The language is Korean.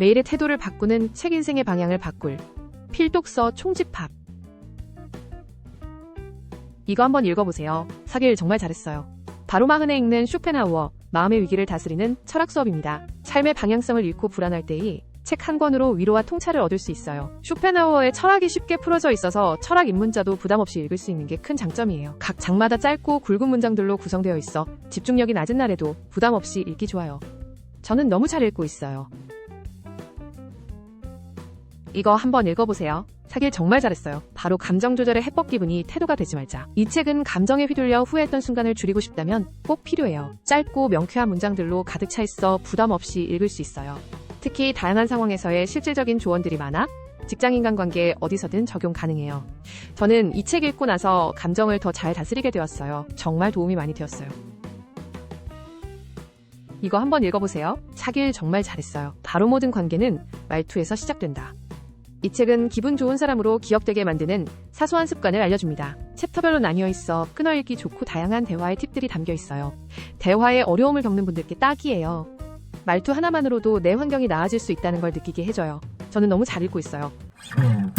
매일의 태도를 바꾸는 책 인생의 방향을 바꿀 필독서 총집합. 이거 한번 읽어보세요. 사길 정말 잘했어요. 바로 마흔에 읽는 쇼펜하우어, 마음의 위기를 다스리는 철학 수업입니다. 삶의 방향성을 잃고 불안할 때이 책 한 권으로 위로와 통찰을 얻을 수 있어요. 쇼펜하우어의 철학이 쉽게 풀어져 있어서 철학 입문자도 부담 없이 읽을 수 있는 게 큰 장점이에요. 각 장마다 짧고 굵은 문장들로 구성되어 있어 집중력이 낮은 날에도 부담 없이 읽기 좋아요. 저는 너무 잘 읽고 있어요. 이거 한번 읽어보세요. 사길 정말 잘했어요. 바로 감정 조절의 해법 기분이 태도가 되지 말자. 이 책은 감정에 휘둘려 후회했던 순간을 줄이고 싶다면 꼭 필요해요. 짧고 명쾌한 문장들로 가득 차 있어 부담 없이 읽을 수 있어요. 특히 다양한 상황에서의 실질적인 조언들이 많아 직장인간 관계에 어디서든 적용 가능해요. 저는 이 책 읽고 나서 감정을 더 잘 다스리게 되었어요. 정말 도움이 많이 되었어요. 이거 한번 읽어보세요. 사길 정말 잘했어요. 바로 모든 관계는 말투에서 시작된다. 이 책은 기분 좋은 사람으로 기억되게 만드는 사소한 습관을 알려줍니다. 챕터별로 나뉘어 있어 끊어읽기 좋고 다양한 대화의 팁들이 담겨 있어요. 대화에 어려움을 겪는 분들께 딱이에요. 말투 하나만으로도 내 환경이 나아질 수 있다는 걸 느끼게 해줘요. 저는 너무 잘 읽고 있어요. 음.